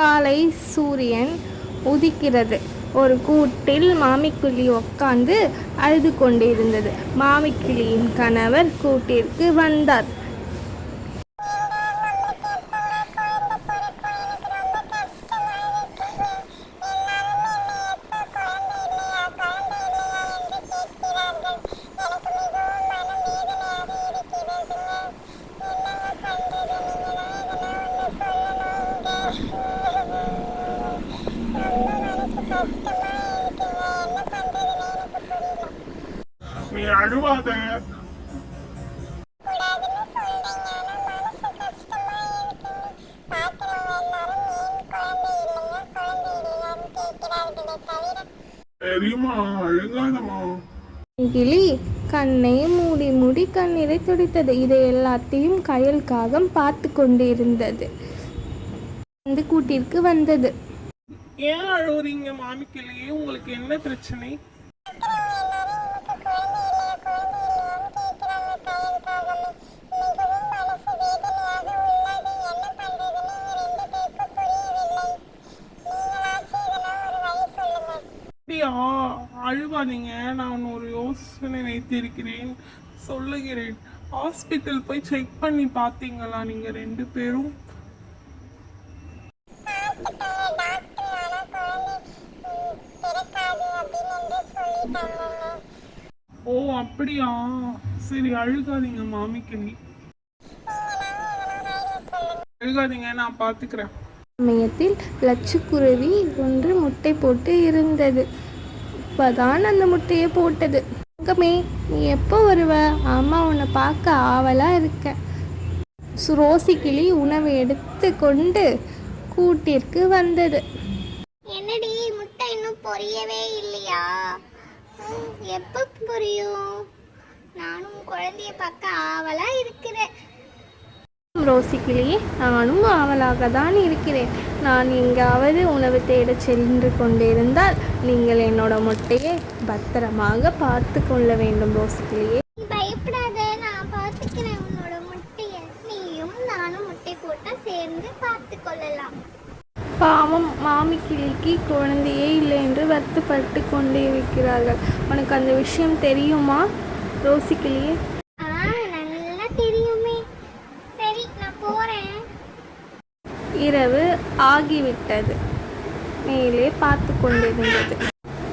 காலை சூரியன் உதிக்கிறது. ஒரு கூட்டில் மாமிக்கிளி உட்கார்ந்து அழுது கொண்டிருந்தது. மாமிக்கிளியின் கணவர் கூட்டிற்கு வந்தார். நீ அழுவாத. தெரியுமா? கிளி கண்ணை மூடி மூடி கண்ணீரை துடித்தது. இதை எல்லாத்தையும் கயல் காகம் பார்த்து கொண்டிருந்தது. வந்து கூட்டிற்கு வந்தது. ஏன் அழுவுறீங்க? மாமிக்கிலேயே உங்களுக்கு என்ன பிரச்சனை? அப்படியா? அழுவாதீங்க. நான் ஒரு யோசனை வைத்திருக்கிறேன். சொல்லுகிறேன். ஹாஸ்பிட்டல் போய் செக் பண்ணி பார்த்தீங்களா நீங்கள் ரெண்டு பேரும்? ஓ அப்படியா? சரி அழுகாதீங்க மாமிக்கிளி அழுகாதீங்க நான் பாத்துக்கிறேன். சமயத்தில் லட்சுக்குருவி ஒன்று முட்டை போட்டு இருந்தது. இப்பதான் அந்த முட்டையை போட்டது. தங்கமே நீ எப்போ வருவ? அம்மா உன்னை பார்க்க ஆவலா இருக்க. சு- ரோசி கிளி உணவு எடுத்து கொண்டு கூட்டிற்கு வந்தது. என்னடி முட்டை இன்னும் பொரியவே இல்லையா? எப்போ பொரியும்? நானும் குழந்தைய பார்க்க ஆவலா இருக்கிறேன். ரோசி கிளியே நானும் ஆவலாக தான் இருக்கிறேன். நான் எங்காவது உணவு தேடச் சென்று கொண்டிருந்தால் நீங்கள் என்னோட முட்டையை பத்திரமாக பார்த்து கொள்ள வேண்டும் ரோசி கிளியே நீ பயப்படாத நான் பார்த்துக்கிறேன் உன்னோட முட்டைய. நீயும் நானும் முட்டை போட்டா சேர்ந்து பார்த்து கொள்ளலாம். பாவம் மாமி கிளிக்கு குழந்தையே இல்லை என்று வருத்தப்பட்டு கொண்டே இருக்கிறார்கள். உனக்கு அந்த விஷயம் தெரியுமா ரோசி கிளியே? இரவு ஆகிவிட்டது. மேலே பார்த்து கொண்டிருந்தது.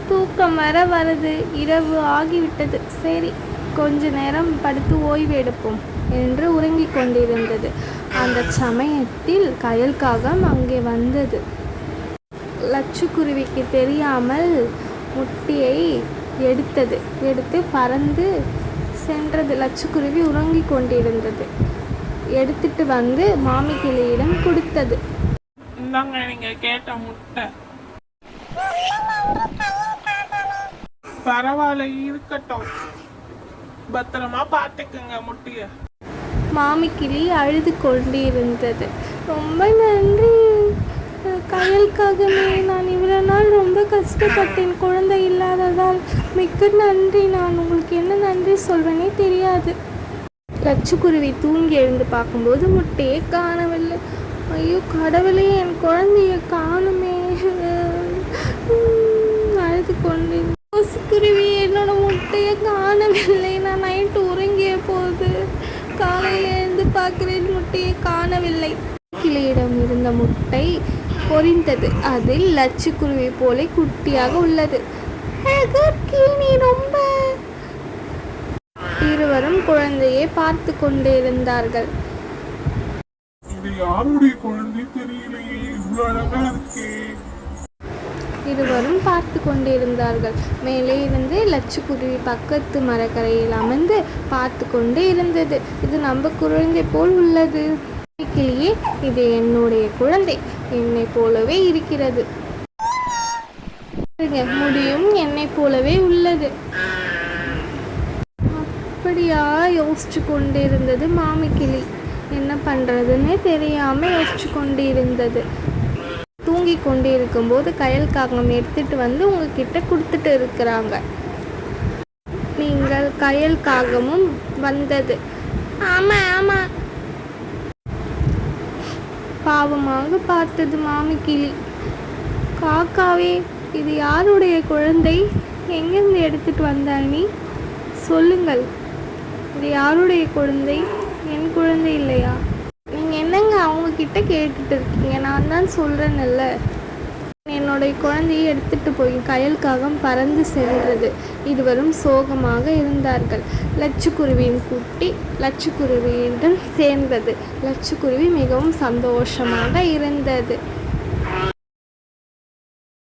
தூக்கம் வர வருது. இரவு ஆகிவிட்டது. சரி கொஞ்ச நேரம் படுத்து ஓய்வு எடுப்போம் என்று உறங்கிக் கொண்டிருந்தது. அந்த சமயத்தில் கயல் காகம் அங்கே வந்தது. லட்சுக்குருவிக்கு தெரியாமல் முட்டியை எடுத்தது. எடுத்து பறந்து சென்றது. லட்சுக்குருவி உறங்கிக் கொண்டிருந்தது. எடுத்துட்டு வந்து மாமி கிளியிடம் கொடுத்தது. இந்தாங்க கேட்ட முட்டை. பரவாயில்ல இருக்கட்டும். பத்திரமா பாத்துக்குங்க முட்டிய. மாமிக்கிளி அழுது கொண்டிருந்தது. ரொம்ப நன்றி. கயலுக்காகவே நான் இவ்வளோ நாள் ரொம்ப கஷ்டப்பட்டேன். குழந்தை இல்லாததால் மிக்க நன்றி. நான் உங்களுக்கு என்ன நன்றி சொல்வேனே தெரியாது. லட்சுக்குருவி தூங்கி எழுந்து பார்க்கும்போது முட்டையை காணவில்லை. ஐயோ கடவுளே என் குழந்தைய காணுமே. அழுது கொண்டு குருவி என்னோட முட்டையை காணவில்லை. நான் நைட்டு காலையில் எழுந்து பார்க்கிறேன் முட்டையை காணவில்லை. கிளியிடம் இருந்த முட்டை பொரிந்தது. அதில் லட்சுக்குருவி போல குட்டியாக உள்ளது. நீ ரொம்ப. இருவரும் குழந்தையை பார்த்து கொண்டிருந்தார்கள். யாருடைய குழந்தை தெரியலையே? இவ்வளவு அழகா இருக்கே. இருவரும் பார்த்து கொண்டிருந்தார்கள். மேலே இருந்து லட்சுக்குருவி பக்கத்து மரக்கரையில் அமர்ந்து பார்த்து கொண்டு இருந்தது. இது நம்ம குழந்தை போல் உள்ளது. கிளியே இது என்னுடைய குழந்தை. என்னை போலவே இருக்கிறது. முடியும் என்னை போலவே உள்ளது. அப்படியா? யோசிச்சு கொண்டிருந்தது மாமிக்கிளி. என்ன பண்றதுன்னு தெரியாம யோசிச்சு கொண்டிருந்தது. தூங்கி கொண்டு இருக்கும்போது கயல் காகம் எடுத்துட்டு வந்து உங்ககிட்ட கொடுத்துட்டு இருக்கிறாங்க. நீங்கள் கயல் காகமும் வந்தது. ஆமா ஆமா. பாவமாக பார்த்தது மாமி கிளி காக்காவே இது யாருடைய குழந்தை? எங்கேருந்து எடுத்துட்டு வந்தாய் நீ? சொல்லுங்கள். இது யாருடைய குழந்தை? என் குழந்தை இல்லையா? என்னங்க அவங்க கிட்ட கேட்டுட்டு இருக்கீங்க? நான் தான் சொல்கிறேன்ல என்னுடைய குழந்தையை எடுத்துட்டு போய் கயல்காகம் பறந்து சென்றது. இருவரும் சோகமாக இருந்தார்கள். லட்சுக்குருவியின் குட்டி லட்சுக்குருவியுடன் சேர்ந்தது. லட்சுக்குருவி மிகவும் சந்தோஷமாக இருந்தது.